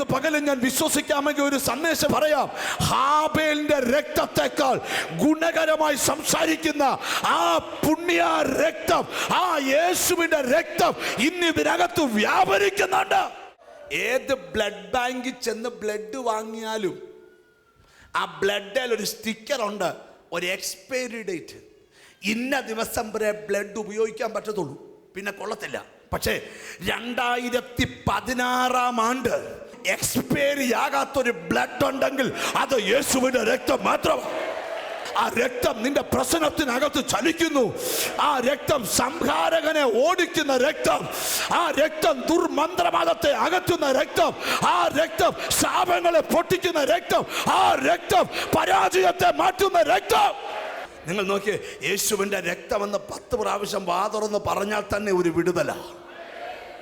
ഇന്ന് പകലും ഞാൻ വിശ്വസിക്കാമെങ്കിൽ ഒരു സന്ദേശം പറയാം. ഹാബേലിന്റെ രക്തത്തെക്കാൾ ഗുണകരമായി സംസാരിക്കുന്ന ആ പുണ്യ രക്തം ആ യേശുവിന്റെ രക്തം ഇന്ന് ഇതിനകത്ത് വ്യാപരിക്കുന്നുണ്ട്. ഏത് ബ്ലഡ് ബാങ്കിൽ ചെന്ന് ബ്ലഡ് വാങ്ങിയാലും ആ ബ്ലഡിൽ ഒരു സ്റ്റിക്കർ ഉണ്ട് ഒരു എക്സ്പയറി ഡേറ്റ്. ഇന്ന ദിവസം വരെ ബ്ലഡ് ഉപയോഗിക്കാൻ പറ്റത്തുള്ളൂ. പിന്നെ കൊള്ളത്തില്ല. പക്ഷേ രണ്ടായിരത്തി പതിനാറാം ആണ്ട് എക്സ്പയറി ആകാത്തൊരു ബ്ലഡ് ഉണ്ടെങ്കിൽ അത് യേശുവിന്റെ രക്തം മാത്രമാണ് ആ രക്തം നിന്റെ പ്രശ്നത്തിനകത്ത് ചലിക്കുന്നു. ആ രക്തം സംഹാരകനെ ഓടിക്കുന്ന രക്തം ആ രക്തം ദുർമന്ത്രവാദത്തെ അകറ്റുന്ന രക്തം ആ രക്തം ശാപങ്ങളെ പൊട്ടിക്കുന്ന രക്തം ആ രക്തം പരാജയത്തെ മാറ്റുന്ന രക്തം. നിങ്ങൾ നോക്കിയേ യേശുവിന്റെ രക്തമെന്ന് പത്ത് പ്രാവശ്യം വാതുറന്ന് പറഞ്ഞാൽ തന്നെ ഒരു വിടുതല.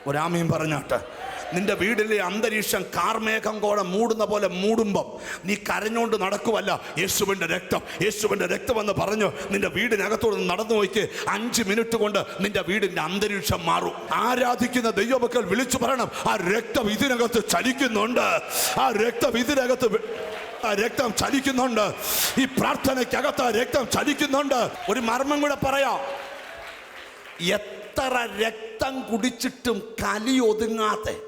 ഒരാമയും പറഞ്ഞാട്ട് നിന്റെ വീടിലെ അന്തരീക്ഷം കാർമേഘം കോടെ മൂടുന്ന പോലെ മൂടുമ്പം നീ കരഞ്ഞുകൊണ്ട് നടക്കുമല്ല യേശുവിന്റെ രക്തം യേശുവിന്റെ രക്തമെന്ന് പറഞ്ഞു നിന്റെ വീടിനകത്തോട് നടന്നു നോക്കി അഞ്ച് മിനിറ്റ് കൊണ്ട് നിന്റെ വീടിന്റെ അന്തരീക്ഷം മാറും. ആരാധിക്കുന്ന ദൈവമക്കൾ വിളിച്ചു പറയണം ആ രക്തം ഇതിനകത്ത് ചലിക്കുന്നുണ്ട്. ആ രക്തം ഇതിനകത്ത് രക്തം ചലിക്കുന്നുണ്ട്. ഈ പ്രാർത്ഥനയ്ക്കകത്ത് രക്തം ചലിക്കുന്നുണ്ട്. ഒരു മർമ്മം കൂടെ പറയാം. എത്ര രക്തം കുടിച്ചിട്ടും കലി ഒതുങ്ങാത്ത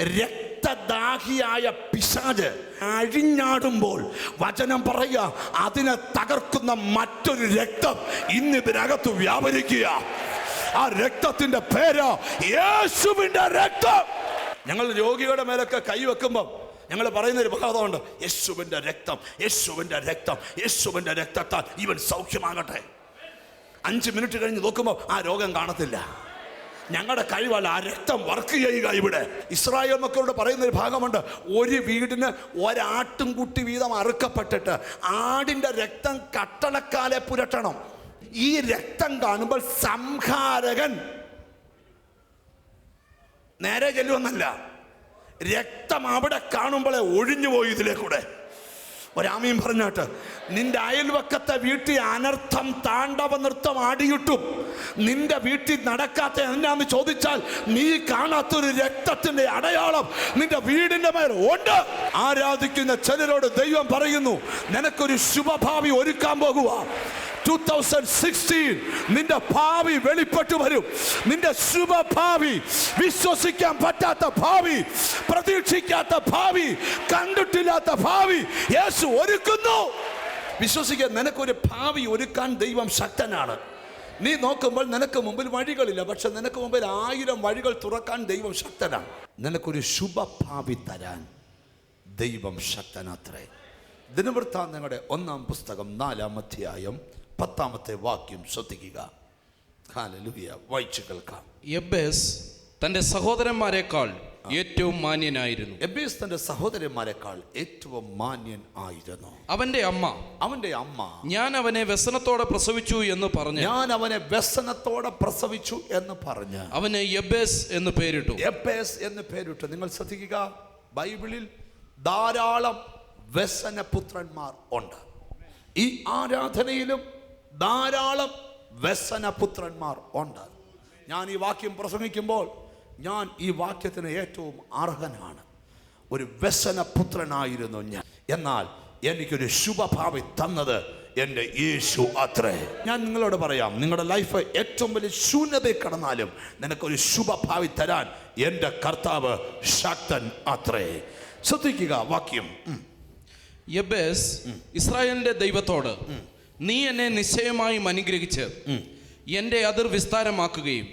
രക്തദാഹിയായ പിശാജ് അഴിഞ്ഞാടുമ്പോൾ വചനം പറയുക അതിനെ തകർക്കുന്ന മറ്റൊരു രക്തം ഇന്ന് ഇതിനകത്ത് വ്യാപരിക്കുക. ആ രക്തത്തിന്റെ പേര് യേശുവിന്റെ രക്തം. ഞങ്ങൾ രോഗിയുടെ മേലൊക്കെ കൈവെക്കുമ്പോൾ ഞങ്ങൾ പറയുന്ന ഒരു ഭാഗമുണ്ട് യേശുവിന്റെ രക്തം യേശുവിന്റെ രക്തം യേശുവിന്റെ രക്തത്താൽ ഇവൻ സൗഖ്യമാകട്ടെ. അഞ്ച് മിനിറ്റ് കഴിഞ്ഞ് നോക്കുമ്പോൾ ആ രോഗം കാണത്തില്ല. ഞങ്ങളുടെ കഴിവല്ല ആ രക്തം വർക്ക് ചെയ്യുക ഇവിടെ. ഇസ്രായേൽ മക്കളോട് പറയുന്ന ഒരു ഭാഗമുണ്ട് ഒരു വീടിന് ഒരാട്ടും കുട്ടി വീതം അറുക്കപ്പെട്ടിട്ട് ആടിന്റെ രക്തം കട്ടളക്കാലെ പുരട്ടണം. ഈ രക്തം കാണുമ്പോൾ സംഹാരകൻ. നേരെ ചെല്ലുമെന്നല്ല രക്തം അവിടെ കാണുമ്പോഴേ ഒഴിഞ്ഞു പോയി ഇതിലേക്കൂടെ. ഒരാമയും പറഞ്ഞാട്ട് നിന്റെ അയൽവക്കത്തെ വീട്ടിൽ അനർത്ഥം താണ്ഡവ നൃത്തം ആടിയിട്ടും നിന്റെ വീട്ടിൽ നടക്കാത്ത എന്നാന്ന് ചോദിച്ചാൽ നീ കാണാത്തൊരു രക്തത്തിന്റെ അടയാളം നിന്റെ വീടിന്റെ മേൽ ഉണ്ട്. ആരാധിക്കുന്ന ചിലരോട് ദൈവം പറയുന്നു നിനക്കൊരു ശുഭഭാവി ഒരുക്കാൻ പോകുക 2016 നിന്റെ ഭാവി വെളിപ്പെട്ടു വരും. നിന്റെ ശുഭഭാവി വിശ്വസിക്കാൻ പറ്റാത്ത ഭാവി പ്രതീക്ഷിക്കാത്ത ഭാവി കണ്ടിട്ടില്ലാത്ത ഭാവി യേശു ഒരുക്കുന്നു. വിശ്വസിക്കാൻ നിനക്കൊരു ഭാവി ഒരുക്കാൻ ദൈവം ശക്തനാണ്. നീ നോക്കുമ്പോൾ നിനക്ക് മുമ്പിൽ വഴികളില്ല പക്ഷെ നിനക്ക് മുമ്പിൽ ആയിരം വഴികൾ തുറക്കാൻ ദൈവം ശക്തനാണ്. നിനക്കൊരു ശുഭഭാവി തരാൻ ദൈവം ശക്തനാത്രേ. ദിനവൃത്താന്തങ്ങളുടെ ഒന്നാം പുസ്തകം നാലാം അധ്യായം പത്താമത്തെ വാക്യം ശ്രദ്ധിക്കുക. ഹാലലുയ വായിച്ചു കേൾക്കാം. തന്റെ സഹോദരന്മാരെക്കാൾ ഏറ്റവും മാന്യനായിരുന്നു. എബേസ് തന്റെ സഹോദരന്മാരെക്കാൾ ഏറ്റവും മാന്യൻ ആയിരുന്നു. അവന്റെ അമ്മ. അവന്റെ അമ്മ. ഞാൻ അവനെ വ്യസനത്തോടെ പ്രസവിച്ചു എന്ന് പറഞ്ഞു ഞാൻ അവനെ വ്യസനത്തോടെ പ്രസവിച്ചു എന്ന് പറഞ്ഞു. അവന് എബേസ് എന്ന് പേരിട്ടു. എബേസ് എന്ന് പേരിട്ടു. നിങ്ങൾ ശ്രദ്ധിക്കുക. ബൈബിളിൽ ധാരാളം വ്യസനപുത്രന്മാർ ഉണ്ട്. ഈ ആരാധനയിലും ധാരാളം വ്യസനപുത്രന്മാർ ഉണ്ട്. ഞാൻ ഈ വാക്യം പ്രസംഗിക്കുമ്പോൾ ഞാൻ ഈ വാക്യത്തിന് ഏറ്റവും അർഹനാണ്. ഒരു വ്യസനപുത്രനായിരുന്നു ഞാൻ. എന്നാൽ എനിക്കൊരു ശുഭഭാവി തന്നത് എന്റെ യേശു അത്രേ. ഞാൻ നിങ്ങളോട് പറയാം നിങ്ങളുടെ ലൈഫ് ഏറ്റവും വലിയ ശൂന്യതയിൽ കടന്നാലും നിനക്കൊരു ശുഭഭാവി തരാൻ എന്റെ കർത്താവ് ശക്തൻ അത്രേ. ശ്രദ്ധിക്കുക വാക്യം. യബേസ് ഇസ്രായേലിന്റെ ദൈവത്തോട് നീ എന്നെ നിശ്ചയമായും അനുഗ്രഹിച്ച് എന്റെ അതിർ വിസ്താരമാക്കുകയും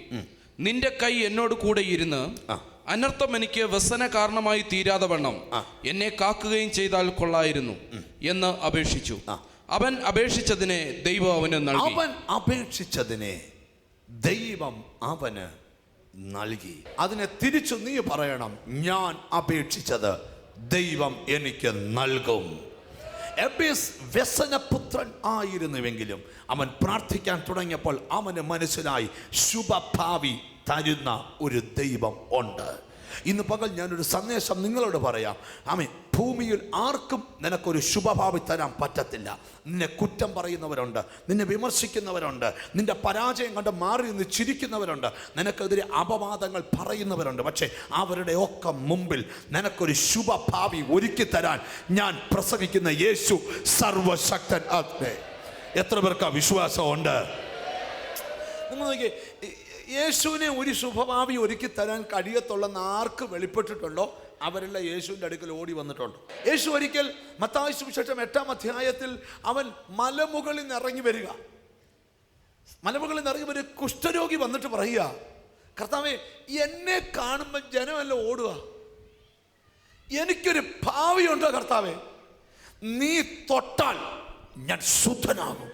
നിന്റെ കൈ എന്നോട് കൂടെ ഇരുന്ന്. അനർത്ഥം എനിക്ക് വ്യസന കാരണമായി തീരാതെ വണ്ണം എന്നെ കാക്കുകയും ചെയ്താൽ കൊള്ളായിരുന്നു എന്ന് അപേക്ഷിച്ചു. അവൻ അപേക്ഷിച്ചതിനെ ദൈവം അവന് നൽകി. അവൻ അപേക്ഷിച്ചതിനെ ദൈവം അവന് നൽകി. അതിനെ തിരിച്ചു നീ പറയണം ഞാൻ അപേക്ഷിച്ചത് ദൈവം എനിക്ക് നൽകും. എബീസ് വ്യസനപുത്രൻ ആയിരുന്നുവെങ്കിലും അവൻ പ്രാർത്ഥിക്കാൻ തുടങ്ങിയപ്പോൾ അവന് മനസ്സിലായി ശുഭഭാവി തരുന്ന ഒരു ദൈവം ഉണ്ട്. ഇന്ന് പകൽ ഞാനൊരു സന്ദേശം നിങ്ങളോട് പറയാം. ആമേ ഭൂമിയിൽ ആർക്കും നിനക്കൊരു ശുഭഭാവി തരാൻ പറ്റത്തില്ല. നിന്നെ കുറ്റം പറയുന്നവരുണ്ട് നിന്നെ വിമർശിക്കുന്നവരുണ്ട് നിന്റെ പരാജയം കണ്ട് മാറി നിന്ന് ചിരിക്കുന്നവരുണ്ട് നിനക്കെതിരെ അപവാദങ്ങൾ പറയുന്നവരുണ്ട്. പക്ഷേ അവരുടെ ഒക്കെ മുമ്പിൽ നിനക്കൊരു ശുഭഭാവി ഒരുക്കി തരാൻ ഞാൻ പ്രസവിക്കുന്ന യേശു സർവശക്തൻ ആത്മേ എത്ര പേർക്ക് വിശ്വാസമുണ്ട്? നിങ്ങൾ നോക്കിയേ ഈ- യേശുവിനെ ഒരു ശുഭഭാവി ഒരുക്കി തരാൻ കഴിയത്തുള്ളെന്ന് ആർക്ക് വെളിപ്പെട്ടിട്ടുണ്ടോ? അവരെല്ലാം യേശുവിന്റെ അടുക്കൽ ഓടി വന്നിട്ടുണ്ട്. യേശു ഒരിക്കൽ മത്തായി സുവിശേഷം എട്ടാം അധ്യായത്തിൽ അവൻ മലമുകളിൽ നിന്ന് ഇറങ്ങി വരിക. മലമുകളിൽ നിന്ന് ഇറങ്ങി വരിക. കുഷ്ഠരോഗി വന്നിട്ട് പറയുക കർത്താവേ എന്നെ കാണുമ്പോൾ ജനമെല്ലാം ഓടുക. എനിക്കൊരു ഭാവിയുണ്ടോ കർത്താവെ? നീ തൊട്ടാൽ ഞാൻ ശുദ്ധനാകും.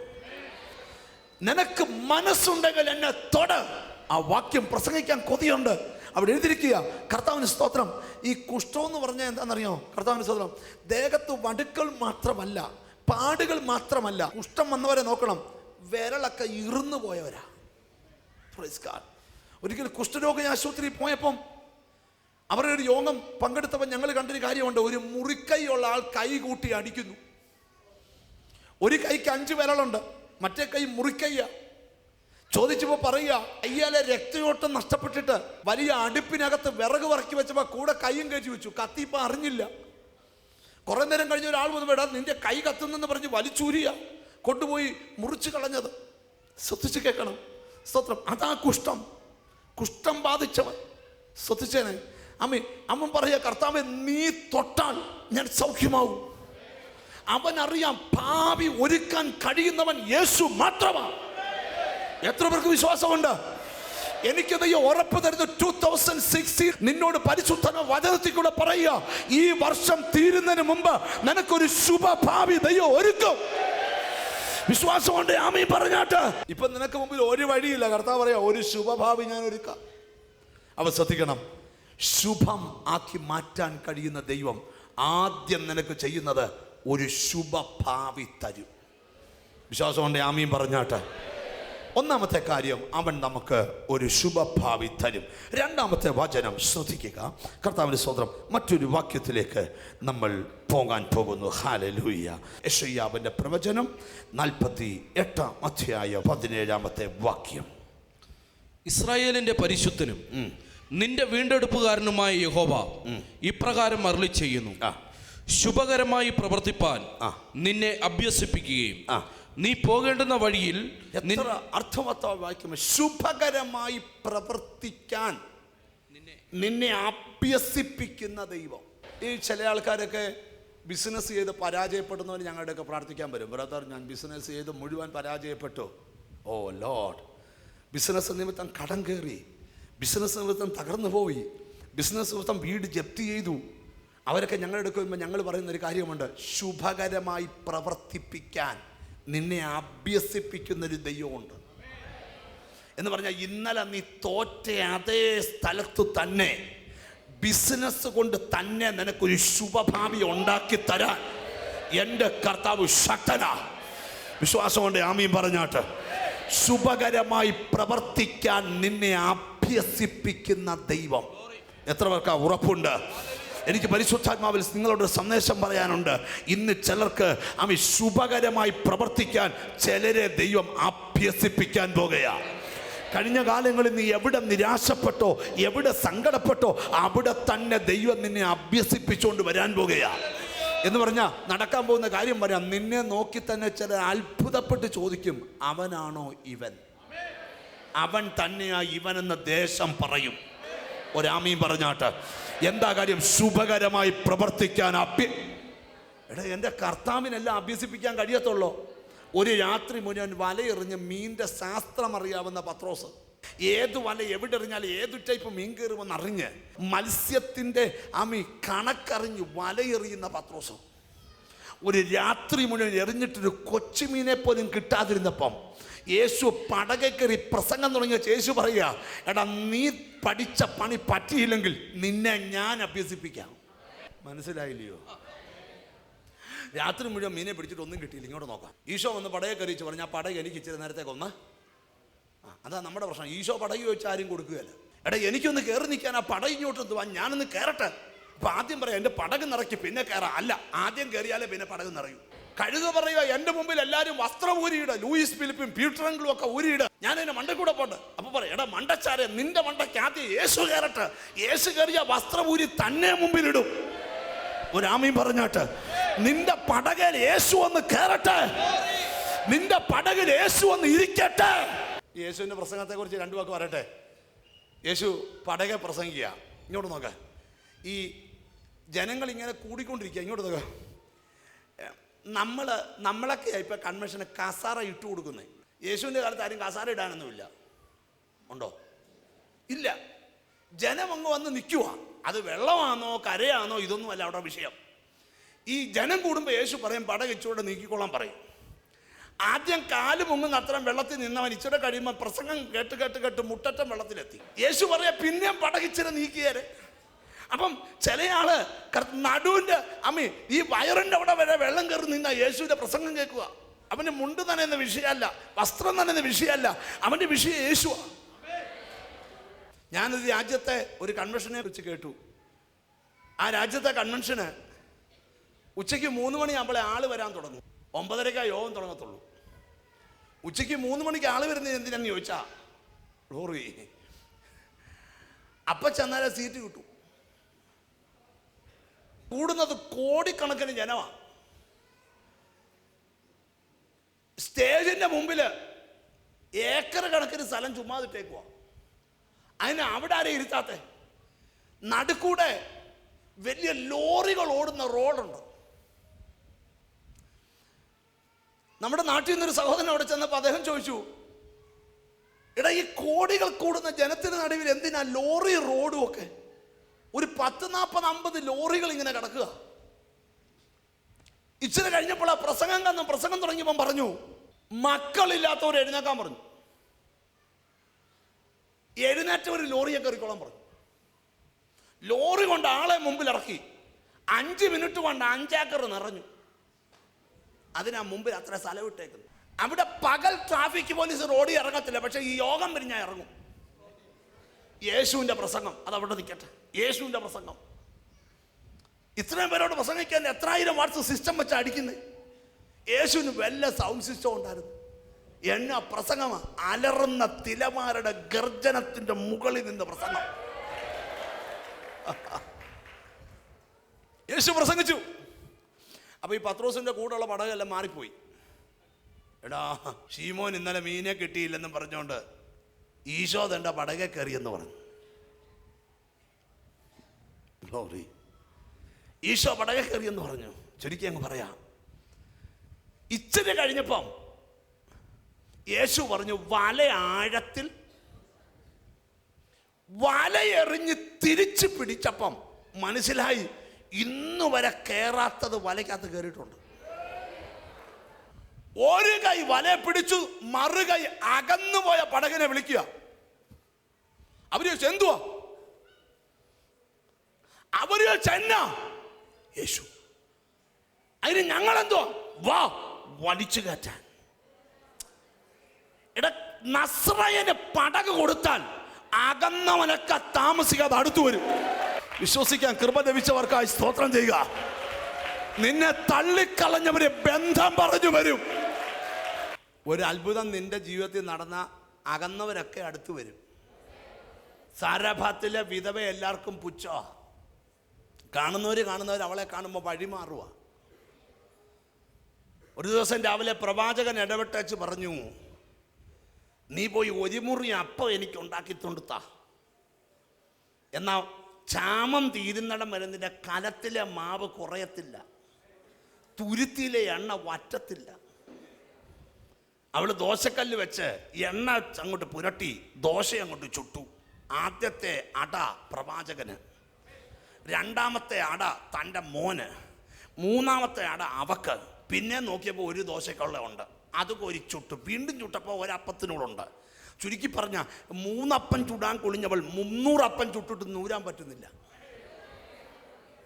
നിനക്ക് മനസ്സുണ്ടെങ്കിൽ എന്നെ തൊട്. ആ വാക്യം പ്രസംഗിക്കാൻ കൊതിയുണ്ട്. അവിടെ എഴുതിയിരിക്കുക കർത്താവിന് സ്തോത്രം. ഈ കുഷ്ഠം എന്ന് പറഞ്ഞാൽ എന്താണെന്നറിയോ? കർത്താവിന് സ്തോത്രം. ദേഹത്ത് വടുക്കൾ മാത്രമല്ല പാടുകൾ മാത്രമല്ല കുഷ്ഠം വന്നവരെ നോക്കണം. വിരളൊക്കെ ഇറുന്നു പോയവരാ. ഒരിക്കൽ കുഷ്ഠരോഗ ആശുപത്രിയിൽ പോയപ്പം അവരുടെ ഒരു യോഗം പങ്കെടുത്തപ്പോൾ ഞങ്ങൾ കണ്ടൊരു കാര്യമുണ്ട്. ഒരു മുറിക്കൈയുള്ള ആൾ കൈ കൂട്ടി അടിക്കുന്നു. ഒരു കൈക്ക് അഞ്ച് വിരലുണ്ട് മറ്റേ കൈ മുറിക്കയ്യ ചോദിച്ചപ്പോൾ പറയുക അയ്യാലെ രക്തയോട്ടം നഷ്ടപ്പെട്ടിട്ട് വലിയ അടുപ്പിനകത്ത് വിറക് വറക്കി വെച്ചപ്പോൾ കൂടെ കൈയും കയറ്റി വെച്ചു. കത്തിപ്പ അറിഞ്ഞില്ല. കുറെ നേരം കഴിഞ്ഞ ഒരാൾ വന്ന് വേടാ നിന്റെ കൈ കത്തുന്നെന്ന് പറഞ്ഞ് വലിച്ചൂരിയ. കൊണ്ടുപോയി മുറിച്ച് കളഞ്ഞത്. ശ്രദ്ധിച്ച് കേൾക്കണം. സ്തോത്രം. അതാ കുഷ്ഠം. കുഷ്ഠം ബാധിച്ചവൻ. ശ്രദ്ധിച്ചേനെ. അമ്മ അമ്മ പറയുക കർത്താവ് നീ തൊട്ടാൽ ഞാൻ സൗഖ്യമാവും. അവൻ അറിയാം ഭാവി ഒരുക്കാൻ കഴിയുന്നവൻ യേശു മാത്രമാണ്. എത്ര പേർക്ക് വിശ്വാസമുണ്ട്? എനിക്ക് ദൈവം ഉറപ്പ് തരുന്ന ടൂ തൗസൻഡ് സിക്സ്റ്റീൻ നിന്നോട് പരിശുദ്ധന വചനത്തിൽ കൂടെ പറയുക. ഈ വർഷം തീരുന്നതിന് മുമ്പ് നിനക്കൊരു ശുഭഭാവി ദൈവം ഒരുക്കും. വിശ്വാസമുണ്ട് ആമീ പറഞ്ഞാട്ട്. ഇപ്പൊ നിനക്ക് മുമ്പിൽ ഒരു വഴിയില്ല. കർത്താവ് പറയാ ഒരു ശുഭഭാവി ഞാൻ ഒരുക്കാം. അവ ശ്രദ്ധിക്കണം. ശുഭം ആക്കി മാറ്റാൻ കഴിയുന്ന ദൈവം ആദ്യം നിനക്ക് ചെയ്യുന്നത് ഒരു ശുഭഭാവി തരും. വിശ്വാസമുണ്ട് ആമീൻ പറഞ്ഞാട്ട്. ഒന്നാമത്തെ കാര്യം അവൻ നമുക്ക് ഒരു ശുഭഭാവി തരും. രണ്ടാമത്തെ വചനം ശ്രദ്ധിക്കുക. കർത്താവിന്റെ സ്വന്തം മറ്റൊരു വാക്യത്തിലേക്ക് നമ്മൾ പോകാൻ പോകുന്നു. ഹാലലൂയ യശയ്യാവിന്റെ പ്രവചനം നാൽപ്പത്തി എട്ടാം അധ്യായ പതിനേഴാമത്തെ വാക്യം. ഇസ്രായേലിന്റെ പരിശുദ്ധനും നിന്റെ വീണ്ടെടുപ്പുകാരനുമായ യഹോബ ഇപ്രകാരം അരുളി ചെയ്യുന്നു ശുഭകരമായി പ്രവർത്തിപ്പാൻ നിന്നെ അഭ്യസിപ്പിക്കുകയും. നീ പോകേണ്ടുന്ന വഴിയിൽ എത്ര അർത്ഥവത്ത വാക്യം ശുഭകരമായി പ്രവർത്തിക്കാൻ നിന്നെ അഭ്യസിപ്പിക്കുന്ന ദൈവം. ഈ ചില ആൾക്കാരൊക്കെ ബിസിനസ് ചെയ്ത് പരാജയപ്പെടുന്നവർ ഞങ്ങളുടെയൊക്കെ പ്രാർത്ഥിക്കാൻ വരും. ബ്രദർ ഞാൻ ബിസിനസ് ചെയ്ത് മുഴുവൻ പരാജയപ്പെട്ടു. ഓ ലോഡ് ബിസിനസ് നിമിത്തം കടം കയറി. ബിസിനസ് നിമിത്തം തകർന്നു പോയി. ബിസിനസ് നിമിത്തം വീട് ജപ്തി ചെയ്തു. അവരൊക്കെ ഞങ്ങളുടെ വരുമ്പോൾ ഞങ്ങൾ പറയുന്ന ഒരു കാര്യമുണ്ട്. ശുഭകരമായി പ്രവർത്തിപ്പിക്കാൻ. നിന്നെ അഭ്യസിപ്പിക്കുന്ന ഒരു ദൈവമുണ്ട്. എന്ന് പറഞ്ഞാൽ ഇന്നലെ നീ തോറ്റ അതേ സ്ഥലത്ത് തന്നെ ബിസിനസ് കൊണ്ട് തന്നെ നിനക്കൊരു ശുഭഭാവി ഉണ്ടാക്കി തരാൻ എന്റെ കർത്താവ് ശക്തനാ. വിശ്വാസം കൊണ്ട് ആമീൻ പറഞ്ഞാട്ട്. ശുഭകരമായി പ്രവർത്തിക്കാൻ നിന്നെ അഭ്യസിപ്പിക്കുന്ന ദൈവം. എത്ര പേർക്കാ ഉറപ്പുണ്ട്? എനിക്ക് പരിശുദ്ധാത്മാവിൽ നിങ്ങളോട് സന്ദേശം പറയാനുണ്ട്. ഇന്ന് ചിലർക്ക് ആമി ശുഭകരമായി പ്രവർത്തിക്കാൻ ചിലരെ ദൈവം അഭ്യസിപ്പിക്കാൻ പോകുകയാണ് കഴിഞ്ഞ കാലങ്ങളിൽ നീ എവിടെ നിരാശപ്പെട്ടോ എവിടെ സങ്കടപ്പെട്ടോ അവിടെ തന്നെ ദൈവം നിന്നെ അഭ്യസിപ്പിച്ചുകൊണ്ട് വരാൻ പോകുകയാണ് എന്ന് പറഞ്ഞാൽ നടക്കാൻ പോകുന്ന കാര്യം പറയാം. നിന്നെ നോക്കി തന്നെ ചില അത്ഭുതപ്പെട്ട് ചോദിക്കും അവനാണോ ഇവൻ? അവൻ തന്നെയാ ഇവനെന്ന ദേശം പറയും. ഒരാമയും പറഞ്ഞാട്ട് എന്താ കാര്യം? ശുഭകരമായി പ്രവർത്തിക്കാൻ അഭ്യ എടാ എന്റെ കർത്താവിനെല്ലാം അഭ്യസിപ്പിക്കാൻ കഴിയത്തുള്ളൂ? ഒരു രാത്രി മുഴുവൻ വലയെറിഞ്ഞ് മീന്റെ ശാസ്ത്രം അറിയാവുന്ന പത്രോസ്. ഏത് വല എവിടെ എറിഞ്ഞാൽ ഏത് ടൈപ്പ് മീൻ കയറുമെന്ന് അറിഞ്ഞ് മത്സ്യത്തിന്റെ അമി കണക്കറിഞ്ഞ് വലയെറിയുന്ന പത്രോസ്. ഒരു രാത്രി മുഴുവൻ എറിഞ്ഞിട്ടൊരു കൊച്ചുമീനെ പോലും കിട്ടാതിരുന്നപ്പം യേശു പടകക്കറി പ്രസംഗം തുടങ്ങിയ യേശു പറയുക എടാ നീ പഠിച്ച പണി പറ്റിയില്ലെങ്കിൽ നിന്നെ ഞാൻ അഭ്യസിപ്പിക്കാം. മനസ്സിലായില്ലയോ? രാത്രി മുഴുവൻ മീനെ പിടിച്ചിട്ട് ഒന്നും കിട്ടിയില്ല. ഇങ്ങോട്ട് നോക്കാം. ഈശോ വന്ന് പടയെ കറിയിച്ച് പറഞ്ഞു ആ പടക എനിക്ക് ഇച്ചിരി നേരത്തേക്ക് ഒന്ന് ആ അതാ നമ്മുടെ പ്രശ്നം. ഈശോ പടകി വെച്ച് ആരും കൊടുക്കുകയല്ല. എടാ എനിക്കൊന്ന് കയറി നിൽക്കാൻ ആ പട ഇങ്ങോട്ട് ഞാനൊന്ന് കയറട്ടെ അപ്പൊ ആദ്യം പറയാം എന്റെ പടക് നിറയ്ക്ക് പിന്നെ കയറാം. അല്ല ആദ്യം കയറിയാലേ പിന്നെ പടക് നിറയൂ. കഴുക പറയുക എന്റെ മുമ്പിൽ എല്ലാവരും വസ്ത്രം ഊരിയിട ലൂയിസ് ഫിലിപ്പും പീറ്ററെങ്കിലും ഒക്കെ ഊരിയിട. ഞാൻ എന്റെ മണ്ട കൂടെ പോണ്ട്. അപ്പോൾ പറയാം എടാ മണ്ടച്ചാരെ നിന്റെ മണ്ടയ്ക്ക് ആദ്യം യേശു കയറട്ടെ. യേശു കയറിയ വസ്ത്രം ഊരി തന്നെ മുമ്പിലിടും. ഒരാമയും പറഞ്ഞാട്ട് നിന്റെ പടകയിൽ യേശു ഒന്ന് കയറട്ടെ. നിന്റെ പടകിൽ യേശു ഒന്ന് ഇരിക്കട്ടെ. യേശുവിന്റെ പ്രസംഗത്തെ കുറിച്ച് രണ്ടു വാക്ക് പറയട്ടെ. യേശു പടകെ പ്രസംഗിക്കുക. ഇങ്ങോട്ട് നോക്ക. ഈ ജനങ്ങൾ ഇങ്ങനെ കൂടിക്കൊണ്ടിരിക്കുക. ഇങ്ങോട്ട് നമ്മൾ നമ്മളൊക്കെ ഇപ്പം കൺവെൻഷന് കസാറ ഇട്ട് കൊടുക്കുന്നത് യേശുവിന്റെ കാലത്ത് ആരും കസാറ ഇടാനൊന്നുമില്ല. ഉണ്ടോ? ഇല്ല. ജനം അങ്ങ് വന്ന് നിൽക്കുക അത് വെള്ളമാണോ കരയാണോ ഇതൊന്നുമല്ല അവിടെ വിഷയം. ഈ ജനം കൂടുമ്പോൾ യേശു പറയും പടകിച്ചൂടെ നീക്കിക്കൊള്ളാൻ പറയും. ആദ്യം കാൽ മുങ്ങുന്ന അത്രയും വെള്ളത്തിൽ നിന്നവൻ ഇച്ചിരി കഴിയുമ്പോൾ പ്രസംഗം കേട്ട് കേട്ട് കേട്ട് മുട്ടറ്റം വെള്ളത്തിലെത്തി. യേശു പറയാ പിന്നെയും പടകിച്ചിരി നീക്കിയേരെ. അപ്പം ചില ആൾ കർ- അമ്മി ഈ വയറിന്റെ അവിടെ വരെ വെള്ളം കയറി നിന്ന യേശുവിന്റെ പ്രസംഗം കേൾക്കുക. അവന്റെ മുണ്ട് എന്ന വിഷയമല്ല വസ്ത്രം നനയുന്ന വിഷയമല്ല അവന്റെ വിഷയം യേശുവാ. ഞാനൊരു രാജ്യത്തെ ഒരു കൺവെൻഷനെ വെച്ച് കേട്ടു. ആ രാജ്യത്തെ കൺവെൻഷന് ഉച്ചയ്ക്ക് മൂന്ന് മണിയാകുമ്പോഴേ ആൾ വരാൻ തുടങ്ങും. ഒമ്പതരക്കാ യോഗം തുടങ്ങത്തുള്ളൂ. ഉച്ചയ്ക്ക് മൂന്ന് മണിക്ക് ആൾ വരുന്നത് എന്തിനാന്ന് ചോദിച്ചാ? ലോറി അപ്പം ചെന്നാലേ സീറ്റ് കിട്ടൂ കൂടുന്നത് കോടിക്കണക്കിന് ജനമാണ് സ്റ്റേജിന്റെ മുമ്പിൽ ഏക്കർ കണക്കിന് സ്ഥലം ചുമ്മാതിട്ടേക്കുക അതിന് അവിടെ ആരെയും ഇരുത്താത്തെ? നടുക്കൂടെ വലിയ ലോറികൾ ഓടുന്ന റോഡുണ്ട്. നമ്മുടെ നാട്ടിൽ നിന്നൊരു സഹോദരൻ അവിടെ ചെന്നപ്പോൾ അദ്ദേഹം ചോദിച്ചു എടാ ഈ കോടികൾ കൂടുന്ന ജനത്തിന് നടുവിൽ എന്തിനാ ലോറി റോഡും ഒക്കെ? നാൽപ്പത് അമ്പത് ലോറികൾ ഇങ്ങനെ കിടക്കുക. ഇച്ചിരി കഴിഞ്ഞപ്പോൾ ആ പ്രസംഗം കണ്ടു. പ്രസംഗം തുടങ്ങിയപ്പം പറഞ്ഞു മക്കളില്ലാത്തവർ എഴുന്നേക്കാൻ പറഞ്ഞു. എഴുന്നേറ്റ ഒരു ലോറിയെ കയറിക്കോളാൻ പറഞ്ഞു. ലോറി കൊണ്ട് ആളെ മുമ്പിൽ ഇറക്കി. അഞ്ച് മിനിറ്റ് കൊണ്ട് അഞ്ചേക്കർ നിറഞ്ഞു. അതിനാ മുമ്പിൽ അത്ര സ്ഥലം ഇട്ടേക്കുന്നു അവിടെ പകൽ ട്രാഫിക് പോലീസ് റോഡിൽ ഇറങ്ങത്തില്ല പക്ഷേ ഈ യോഗം പിരിഞ്ഞാൽ ഇറങ്ങും. യേശുവിന്റെ പ്രസംഗം. അത് അവിടെ നിൽക്കട്ടെ. യേശുവിന്റെ പ്രസംഗം. ഇത്രയും പേരോട് പ്രസംഗിക്കാൻ എത്രായിരം വാട്സ് സിസ്റ്റം വെച്ച് അടിക്കുന്നത് യേശുവിന് വല്ല സൗണ്ട് സിസ്റ്റം ഉണ്ടായിരുന്നു. എന്ന പ്രസംഗം അലറുന്ന തിലമാരുടെ ഗർജനത്തിന്റെ മുകളിൽ നിന്ന് പ്രസംഗം. യേശു പ്രസംഗിച്ചു. അപ്പൊ ഈ പത്രോസിന്റെ കൂടെയുള്ള പടകെല്ലാം മാറിപ്പോയി. എടാ ഷീമോൻ ഇന്നലെ മീനെ കിട്ടിയില്ലെന്നും പറഞ്ഞുകൊണ്ട് ഈശോ തന്റെ പടകെ കയറിയെന്ന് പറഞ്ഞു. ഗ്ലോറി ഈശോ പടകെ കയറിയെന്ന് പറഞ്ഞു. ചുരുക്കി അങ്ങ് പറയാം. ഇച്ചിരി കഴിഞ്ഞപ്പം യേശു പറഞ്ഞു വല ആഴത്തിൽ വലയെറിഞ്ഞ് തിരിച്ചു പിടിച്ചപ്പം മനസ്സിലായി ഇന്നു വരെ കയറാത്തത് വലയ്ക്കകത്ത് കയറിയിട്ടുണ്ട്. ഒരു കൈ വല പിടിച്ചു മറുകൈ അകന്നുപോയ പടകിനെ വിളിക്കുക. അവർ ചോദിച്ചു, എന്തുവാ? അവർ ചെന്ന യേശു അതിന് ഞങ്ങൾ എന്തുവാ വാ വലിച്ചു കയറ്റാൻ. ഇട നസ്രയന് പടക് കൊടുത്താൽ അകന്നവനൊക്കെ താമസിക്കാതെ അടുത്തു വരും. വിശ്വസിക്കാൻ കൃപ ലഭിച്ചവർക്കായി സ്തോത്രം ചെയ്യുക. നിന്നെ തള്ളിക്കളഞ്ഞവരെ ബന്ധം പറഞ്ഞു വരും. ഒരു അത്ഭുതം നിന്റെ ജീവിതത്തിൽ നടന്ന അകന്നവരൊക്കെ അടുത്തു വരും. സാരഭാത്തിലെ വിധവ എല്ലാവർക്കും പുച്ഛ. കാണുന്നവർ കാണുന്നവർ അവളെ കാണുമ്പോൾ വഴിമാറുക ഒരു ദിവസം രാവിലെ പ്രവാചകൻ ഇടപെട്ടേച്ച് പറഞ്ഞു നീ പോയി ഒരു മുറി അപ്പം എനിക്ക് ഉണ്ടാക്കി തൊണ്ടുത്താ. എന്നാ ചാമം തീരുന്നിടം വരെ നിന്റെ കലത്തിലെ മാവ് കുറയത്തില്ല. തുരുത്തിയിലെ എണ്ണ വറ്റത്തില്ല. അവൾ ദോശക്കല്ല് വെച്ച് എണ്ണ അങ്ങോട്ട് പുരട്ടി ദോശ അങ്ങോട്ട് ചുട്ടു. ആദ്യത്തെ അട പ്രവാചകന്. രണ്ടാമത്തെ അട തന്റെ മോന്. മൂന്നാമത്തെ അട അവക്ക്. പിന്നെ നോക്കിയപ്പോൾ ഒരു ദോശക്കുള്ള ഉണ്ട്. അത് കോരി ചുട്ടു. വീണ്ടും ചുട്ടപ്പോൾ ഒരപ്പത്തിനോടുണ്ട്. ചുരുക്കി പറഞ്ഞ മൂന്നപ്പം ചുടാൻ കുളിഞ്ഞവൾ മുന്നൂറപ്പം ചുട്ടിട്ട് നൂരാൻ പറ്റുന്നില്ല.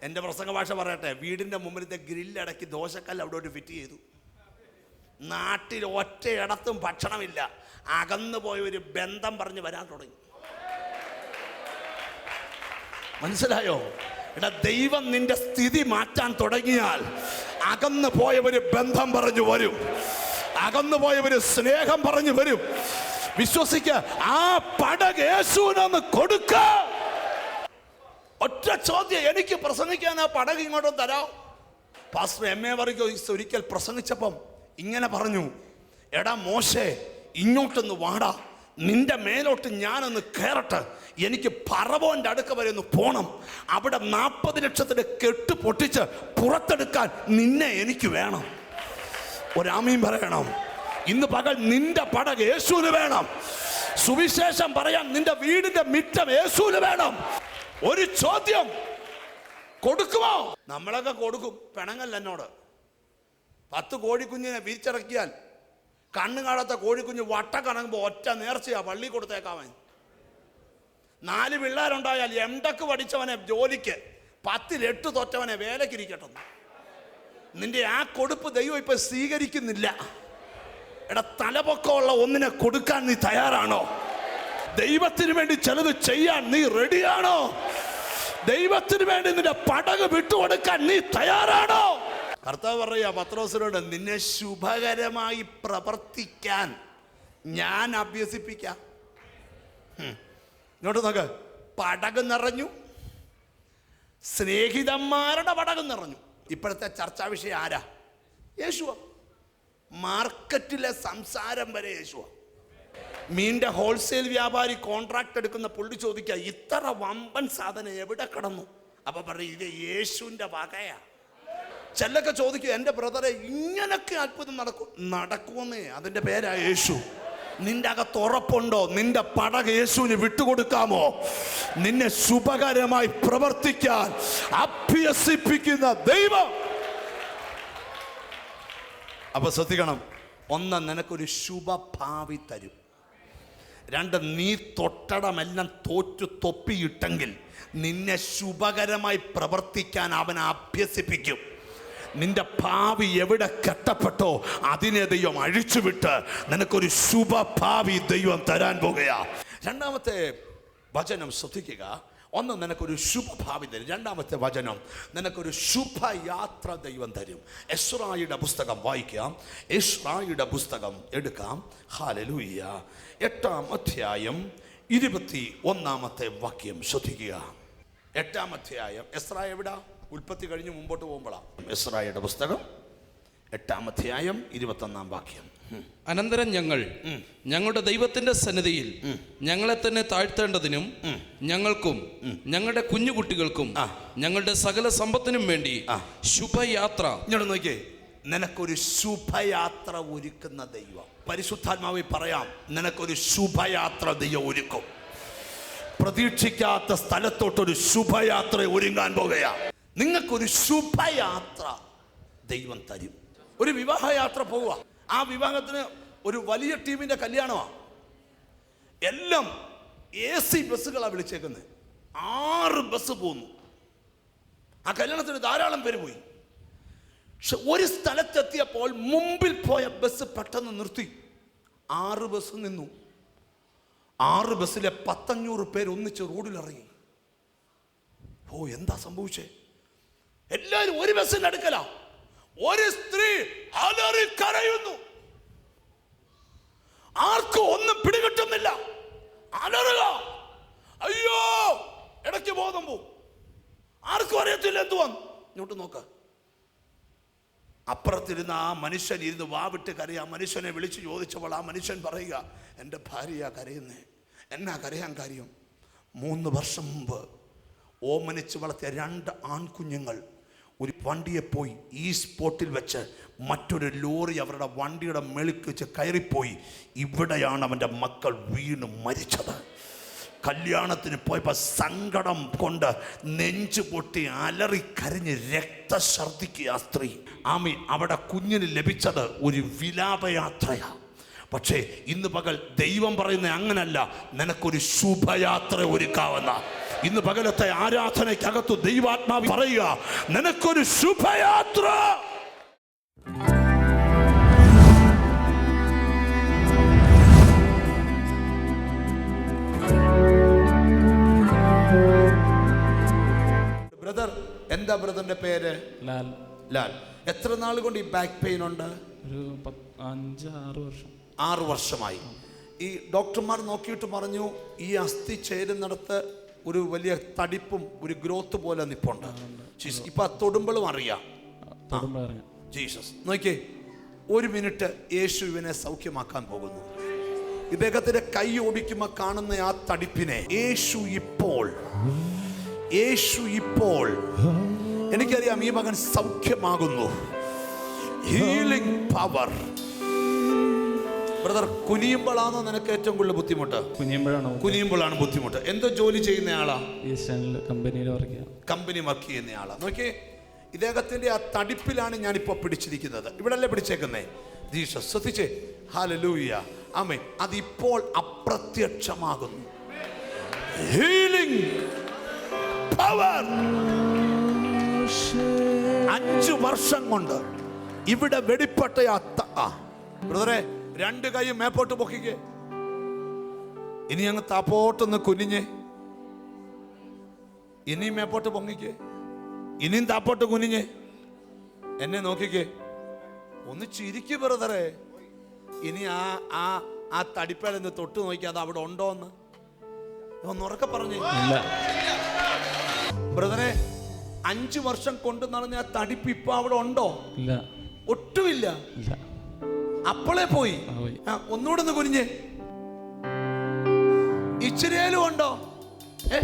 എന്റെ പ്രസംഗ ഭാഷ പറയട്ടെ വീടിന്റെ മുമ്പിലത്തെ ഗ്രില്ലടക്കി ദോശക്കല്ല് അവിടെ ഒരു ഫിറ്റ് ചെയ്തു. നാട്ടിൽ ഒറ്റയിടത്തും ഭക്ഷണമില്ല. അകന്നു പോയ ഒരു ബന്ധം പറഞ്ഞ് വരാൻ തുടങ്ങി. മനസ്സിലായോ? എടാ ദൈവം നിന്റെ സ്ഥിതി മാറ്റാൻ തുടങ്ങിയാൽ അകന്നു പോയ ഒരു ബന്ധം പറഞ്ഞു വരും. അകന്നു പോയ ഒരു സ്നേഹം പറഞ്ഞു വരും. വിശ്വസിക്ക ആ പടകേശുവിനൊന്ന് കൊടുക്ക. ഒറ്റ ചോദ്യം എനിക്ക് പ്രസംഗിക്കാൻ ആ പടക് ഇങ്ങോട്ടും തരാം. പാസ്റ്റർ എം എ വർഗീസ് ഒരിക്കൽ പ്രസംഗിച്ചപ്പം ഇങ്ങനെ പറഞ്ഞു എടാ മോശേ ഇങ്ങോട്ടൊന്ന് വാടാ. നിന്റെ മേലോട്ട് ഞാനൊന്ന് കയറട്ടെ എനിക്ക് പറവോന്റെ അടുക്ക വരെ ഒന്ന് പോണം. അവിടെ നാൽപ്പത് ലക്ഷത്തിന്റെ കെട്ട് പൊട്ടിച്ച് പുറത്തെടുക്കാൻ നിന്നെ എനിക്ക് വേണം. ഒരാമയും പറയണം ഇന്ന് പകൽ നിന്റെ പടക യേശുവിന് വേണം. സുവിശേഷം പറയാൻ നിന്റെ വീടിന്റെ മിറ്റം യേശുവിന് വേണം. ഒരു ചോദ്യം കൊടുക്കുമോ നമ്മളൊക്കെ കൊടുക്കും പെണങ്ങല്ല എന്നോട്. പത്ത് കോഴിക്കുഞ്ഞിനെ വിരിച്ചിറക്കിയാൽ കണ്ണു കാണാത്ത കോഴിക്കുഞ്ഞ് വട്ട കണങ്ങുമ്പോൾ ഒറ്റ നേർച്ചയാ പള്ളി കൊടുത്തേക്കാവൻ. നാല് പിള്ളേരുണ്ടായാൽ എംടക്ക് പഠിച്ചവനെ ജോലിക്ക് പത്തിലെട്ട് തൊറ്റവനെ വേലക്കിരിക്കട്ടെ നിന്റെ ആ കൊടുപ്പ് ദൈവം ഇപ്പൊ സ്വീകരിക്കുന്നില്ല. എടാ തലപൊക്കമുള്ള ഒന്നിനെ കൊടുക്കാൻ നീ തയ്യാറാണോ? ദൈവത്തിന് വേണ്ടി ചിലത് ചെയ്യാൻ നീ റെഡിയാണോ ദൈവത്തിന് വേണ്ടി നിന്റെ പടക് വിട്ടുകൊടുക്കാൻ നീ തയ്യാറാണോ? കർത്താവ് പറയാ പത്രോസിനോട് നിന്നെ ശുഭകരമായി പ്രവർത്തിക്കാൻ ഞാൻ അഭ്യസിപ്പിക്കാം. ഇങ്ങോട്ട് നോക്ക്. പടക് നിറഞ്ഞു. സ്നേഹിതന്മാരുടെ പടക് നിറഞ്ഞു. ഇപ്പോഴത്തെ ചർച്ചാ വിഷയം ആരാ? യേശുവ. മാർക്കറ്റിലെ സംസാരം വരെ യേശുവ. മീന്റെ ഹോൾസെയിൽ വ്യാപാരി കോൺട്രാക്ട് എടുക്കുന്ന പുള്ളി ചോദിക്കുക ഇത്ര വമ്പൻ സാധനം എവിടെ കിടന്നു? അപ്പൊ പറയും ഇത് യേശുവിന്റെ വകയാ. ചെല്ലൊക്കെ ചോദിക്കും എന്റെ ബ്രദറെ ഇങ്ങനൊക്കെ അത്ഭുതം നടക്കും നടക്കുമെന്നേ അതിന്റെ പേരാ യേശു. നിന്റെ അകത്ത് ഉറപ്പുണ്ടോ? നിന്റെ പടക യേശുവിന് വിട്ടുകൊടുക്കാമോ? നിന്നെ ശുഭകരമായി പ്രവർത്തിക്കാൻ അഭ്യസിപ്പിക്കുന്ന ദൈവം. അപ്പൊ ശ്രദ്ധിക്കണം ഒന്ന് നിനക്കൊരു ശുഭഭാവി തരും. രണ്ട് നീ തൊട്ടടമെല്ലാം തോറ്റു തൊപ്പിയിട്ടെങ്കിൽ നിന്നെ ശുഭകരമായി പ്രവർത്തിക്കാൻ അവൻ അഭ്യസിപ്പിക്കും. നിന്റെ ഭാവി എവിടെ കെട്ടപ്പെട്ടോ അതിനെ ദൈവം അഴിച്ചുവിട്ട് നിനക്കൊരു ശുഭഭാവി ദൈവം തരാൻ പോകുകയാ. രണ്ടാമത്തെ വചനം ശ്രദ്ധിക്കുക. ഒന്ന് നിനക്കൊരു ശുഭഭാവി തരും. രണ്ടാമത്തെ വചനം നിനക്കൊരു ശുഭയാത്ര ദൈവം തരും. എസ്രായിയുടെ പുസ്തകം വായിക്കാം എസ്രായിയുടെ പുസ്തകം എടുക്കാം. ഹാലലൂയ്യ എട്ടാം അധ്യായം ഇരുപത്തി ഒന്നാമത്തെ വാക്യം ശ്രദ്ധിക്കുക. എട്ടാം അധ്യായം. എസ്രായ എവിടാ ഉൽപ്പത്തി കഴിഞ്ഞ് മുമ്പോട്ട് പോകുമ്പോഴാണ് എസ്രായിയുടെ പുസ്തകം എട്ടാം അധ്യായം ഇരുപത്തൊന്നാം വാക്യം. അനന്തരം ഞങ്ങൾ ഞങ്ങളുടെ ദൈവത്തിന്റെ സന്നിധിയിൽ ഞങ്ങളെ തന്നെ താഴ്ത്തേണ്ടതിനും ഞങ്ങൾക്കും ഞങ്ങളുടെ കുഞ്ഞുകുട്ടികൾക്കും. ഞങ്ങളുടെ സകല സമ്പത്തിനും വേണ്ടി ശുഭയാത്ര. ഇങ്ങോട്ട് നോക്കിയേ. നിനക്കൊരു ശുഭയാത്ര ഒരുക്കുന്ന ദൈവം. പരിശുദ്ധാത്മാവി പറയാം നിനക്കൊരു ശുഭയാത്ര ദൈവം ഒരുക്കും. പ്രതീക്ഷിക്കാത്ത സ്ഥലത്തോട്ടൊരു ശുഭയാത്ര ഒരുങ്ങാൻ പോകുകയാ. നിങ്ങൾക്കൊരു ശുഭയാത്ര ദൈവം തരും. ഒരു വിവാഹയാത്ര പോവുക. ആ വിവാഹത്തിന് ഒരു വലിയ ടീമിന്റെ കല്യാണമാണ് എല്ലാം എ സി ബസ്സുകളാണ് വിളിച്ചേക്കുന്നത് ആറ് ബസ് പോന്നു. ആ കല്യാണത്തിന് ധാരാളം പേര് പോയി. പക്ഷെ ഒരു സ്ഥലത്തെത്തിയപ്പോൾ മുമ്പിൽ പോയ ബസ് പെട്ടെന്ന് നിർത്തി. ആറ് ബസ് നിന്നു. ആറ് ബസ്സിലെ പത്തഞ്ഞൂറ് പേര് ഒന്നിച്ച് റോഡിലിറങ്ങി. ഓ എന്താ സംഭവിച്ചേ? എല്ലാവരും ഒരു ബസ്സിൽ അടുക്കല ഒരു സ്ത്രീ അലറി കരയുന്നു. ആർക്കും ഒന്നും പിടികിട്ടുന്നില്ല. അലറുക. അയ്യോ ഇടയ്ക്ക് ബോധം പോവും. ആർക്കും അറിയത്തില്ല എന്തുവാ. ഇങ്ങോട്ട് നോക്ക. അപ്പുറത്തിരുന്ന ആ മനുഷ്യൻ ഇരുന്ന് വാവിട്ട് കരയാ. മനുഷ്യനെ വിളിച്ച് ചോദിച്ചപ്പോൾ ആ മനുഷ്യൻ പറയുക എന്റെ ഭാര്യയാ കരയുന്നേ. എന്നാ കരയാൻ കാര്യം? മൂന്ന് വർഷം മുമ്പ് ഓമനിച്ച് വളർത്തിയ രണ്ട് ആൺകുഞ്ഞുങ്ങൾ ഒരു വണ്ടിയെ പോയി ഈ സ്പോട്ടിൽ വെച്ച് മറ്റൊരു ലോറി അവരുടെ വണ്ടിയുടെ മെളുക്ക് വെച്ച് കയറിപ്പോയി. ഇവിടെയാണ് അവന്റെ മക്കൾ വീണ് മരിച്ചത്. കല്യാണത്തിന് പോയപ്പോൾ സങ്കടം കൊണ്ട് നെഞ്ചു പൊട്ടി അലറി കരഞ്ഞ് ആ സ്ത്രീ. ആമി അവിടെ കുഞ്ഞിന് ലഭിച്ചത് ഒരു വിലാപയാത്രയാ. പക്ഷേ ഇന്ന് പകൽ ദൈവം പറയുന്ന അങ്ങനല്ല. നിനക്കൊരു ശുഭയാത്ര ഒരുക്കാവുന്ന. ഇന്ന് പകലത്തെ ആരാധനയ്ക്കകത്തു ദൈവാത്മാവ് പറയുക നിനക്കൊരു ശുഭയാത്ര. ബ്രദർ എന്താ ബ്രദറിന്റെ പേര്? ലാൽ. ലാൽ. എത്ര നാൾ കൊണ്ട് ഈ ബാക്ക് പെയിൻ ഉണ്ട്? ഒരു അഞ്ച് ആറ് വർഷം. ആറ് വർഷമായി. ഈ ഡോക്ടർമാർ നോക്കിയിട്ട് പറഞ്ഞു ഈ അസ്ഥി ചേരുന്നിടത്ത് ഒരു വലിയ തടിപ്പും ഒരു ഗ്രോത്ത് പോലെ നിപ്പുണ്ട്. ജീസസ്. ഇപ്പൊ തൊടുമ്പളും അറിയാം. ജീസസ്. നോക്കിയേ ഒരു മിനിറ്റ് യേശുവിനെ സൗഖ്യമാക്കാൻ പോകുന്നു. ഇദ്ദേഹത്തിന്റെ കൈ ഓടിക്കുമ്പോൾ കാണുന്ന ആ തടിപ്പിനെ യേശു ഇപ്പോൾ യേശു ഇപ്പോൾ. എനിക്കറിയാം ഈ മകൻ സൗഖ്യമാകുന്നു. ഹീലിംഗ് പവർ ബ്രദർ കുനിയുമ്പോഴാണോ നിനക്ക് ഏറ്റവും കൂടുതൽ ബുദ്ധിമുട്ട്? കുനിയുമ്പോഴാണോ കുനിയുമ്പോഴാണ് ബുദ്ധിമുട്ട്. എന്തോ ജോലി ചെയ്യുന്ന ആളാ ഈസ്റ്റേണിൽ കമ്പനിയിൽ വർക്ക് ചെയ്യാം. കമ്പനി വർക്ക് ചെയ്യുന്ന ആളാ നോക്കിയേ ഇദ്ദേഹത്തിന്റെ ആ തടിപ്പിലാണ് ഞാനിപ്പോ പിടിച്ചിരിക്കുന്നത്. ഇവിടല്ലേ പിടിച്ചേക്കുന്നേ? ജീസസ് ശ്രദ്ധിച്ചേ. ഹാലലൂയ ആമേ അതിപ്പോൾ അപ്രത്യക്ഷമാകുന്നു. ഹീലിംഗ് പവർ അഞ്ചു വർഷം കൊണ്ട് ഇവിടെ വെടിപ്പെട്ട ബ്രദറെ രണ്ട് കൈയും മേപ്പോട്ട് പൊക്കിക്കേ. ഇനി അങ്ങ് താപ്പോട്ടൊന്ന് കുനിഞ്ഞേ. ഇനിയും മേപ്പോട്ട് പൊങ്ങിക്കേ. ഇനിയും താപ്പോട്ട് കുനിഞ്ഞേ. എന്നെ നോക്കിക്കേ. ഒന്ന് ചിരിക്കു ബ്രദറെ. ഇനി ആ ആ ആ തടിപ്പേലെന്ന് തൊട്ട് നോക്കി അത് അവിടെ ഉണ്ടോ എന്ന് ഒന്ന് പറഞ്ഞു. ബ്രദറെ അഞ്ചു വർഷം കൊണ്ടു നടന്ന ആ തടിപ്പ് ഇപ്പൊ അവിടെ ഉണ്ടോ? ഇല്ല. ഒട്ടുമില്ല. അപ്പോളെ പോയി. ഒന്നുകൂടെ ഒന്ന് കുനിഞ്ഞ്. ഇച്ചിരിയേലും ഉണ്ടോ?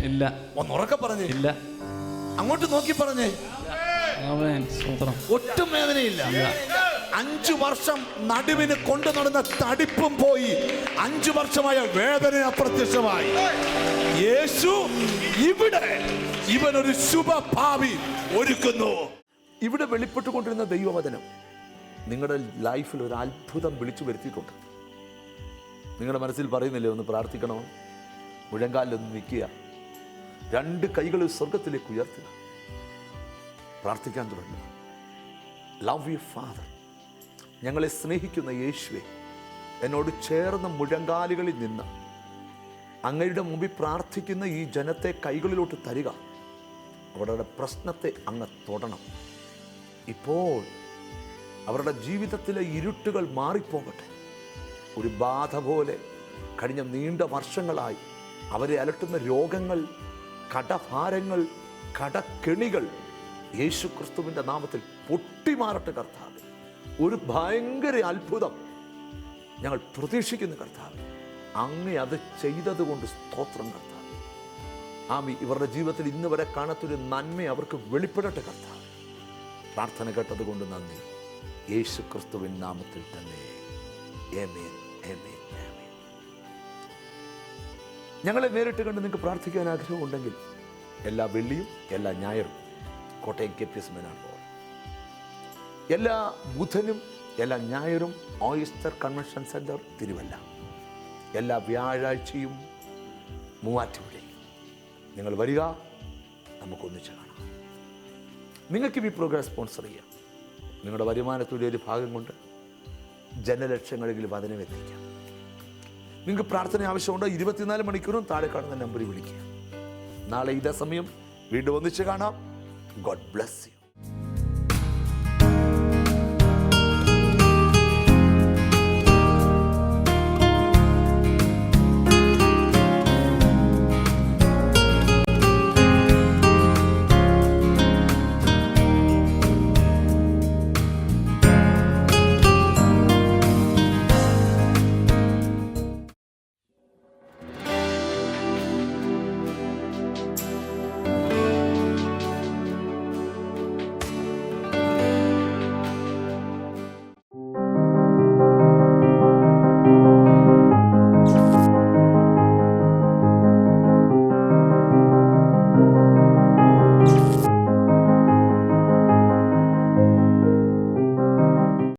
ഇല്ല. ഒന്ന് ഉറക്കെ പറഞ്ഞേ. ഇല്ല. അങ്ങോട്ട് നോക്കി പറഞ്ഞേ. ഒട്ടും വേദനയില്ല. അഞ്ചു വർഷം നടുവിന് കൊണ്ടു നടന്ന തടിപ്പും പോയി. അഞ്ചു വർഷമായ വേദന അപ്രത്യക്ഷമായി. യേശു ഇവിടെ. ഇവനൊരു ശുഭഭാവി ഒരുക്കുന്നു. ഇവിടെ വെളിപ്പെട്ടുകൊണ്ടിരുന്ന ദൈവവചനം. നിങ്ങളുടെ ലൈഫിൽ ഒരു അത്ഭുതം വിളിച്ചു വരുത്തിയിട്ടുണ്ട്. നിങ്ങളുടെ മനസ്സിൽ പറയുന്നില്ലേ ഒന്ന് പ്രാർത്ഥിക്കണോ? മുഴങ്കാലിലൊന്ന് നിൽക്കുക. രണ്ട് കൈകൾ സ്വർഗത്തിലേക്ക് ഉയർത്തുക. പ്രാർത്ഥിക്കാൻ തുടങ്ങുക. ലവ് യു ഫാദർ ഞങ്ങളെ സ്നേഹിക്കുന്ന യേശുവെ എന്നോട് ചേർന്ന മുഴങ്കാലുകളിൽ നിന്ന് അങ്ങയുടെ മുമ്പിൽ പ്രാർത്ഥിക്കുന്ന ഈ ജനത്തെ കൈകളിലോട്ട് തരിക. അവരുടെ പ്രശ്നത്തെ അങ്ങ് തൊടണം. ഇപ്പോൾ അവരുടെ ജീവിതത്തിലെ ഇരുട്ടുകൾ മാറിപ്പോകട്ടെ. ഒരു ബാധ പോലെ കഴിഞ്ഞ നീണ്ട വർഷങ്ങളായി അവരെ അലട്ടുന്ന രോഗങ്ങൾ കടഭാരങ്ങൾ കടക്കെണികൾ യേശു ക്രിസ്തുവിന്റെ നാമത്തിൽ പൊട്ടിമാറട്ടെ കർത്താവ്. ഒരു ഭയങ്കര അത്ഭുതം ഞങ്ങൾ പ്രതീക്ഷിക്കുന്നു കർത്താവ്. അങ്ങേ അത് ചെയ്തതുകൊണ്ട് സ്തോത്രം കർത്താവ്. ആമി ഇവരുടെ ജീവിതത്തിൽ ഇന്ന് വരെ കാണാത്തൊരു നന്മ അവർക്ക് വെളിപ്പെടട്ടെ കർത്താവ്. പ്രാർത്ഥന കേട്ടതുകൊണ്ട് നന്ദി. യേശു ക്രിസ്തുവിൻ നാമത്തിൽ തന്നെ. ഞങ്ങളെ നേരിട്ട് കണ്ട് നിങ്ങൾക്ക് പ്രാർത്ഥിക്കാൻ ആഗ്രഹമുണ്ടെങ്കിൽ എല്ലാ വെള്ളിയും എല്ലാ ഞായറും കോട്ടയം കെ പി എസ് മെനാണ് എല്ലാ ബുധനും എല്ലാ ഞായറും ഓയിസ്റ്റർ കൺവെൻഷൻ സെന്റർ തിരുവല്ല. എല്ലാ വ്യാഴാഴ്ചയും മൂവാറ്റുപുഴയിൽ. നിങ്ങൾ വരിക നമുക്കൊന്നിച്ച് കാണാം. നിങ്ങൾക്ക് ഈ പ്രോഗ്രാം സ്പോൺസർ ചെയ്യാം. നിങ്ങളുടെ വരുമാനത്തിന്റെ ഒരു ഭാഗം കൊണ്ട് ജനലക്ഷങ്ങളെങ്കിലും അതിനെ എത്തിക്കാം. നിങ്ങൾക്ക് പ്രാർത്ഥന ആവശ്യമുണ്ടോ? ഇരുപത്തിനാല് മണിക്കൂറും താഴെ കാണുന്ന നമ്പറിൽ വിളിക്കുക. നാളെ ഇതേ സമയം വീണ്ടും ഒന്നിച്ച് കാണാം. God bless you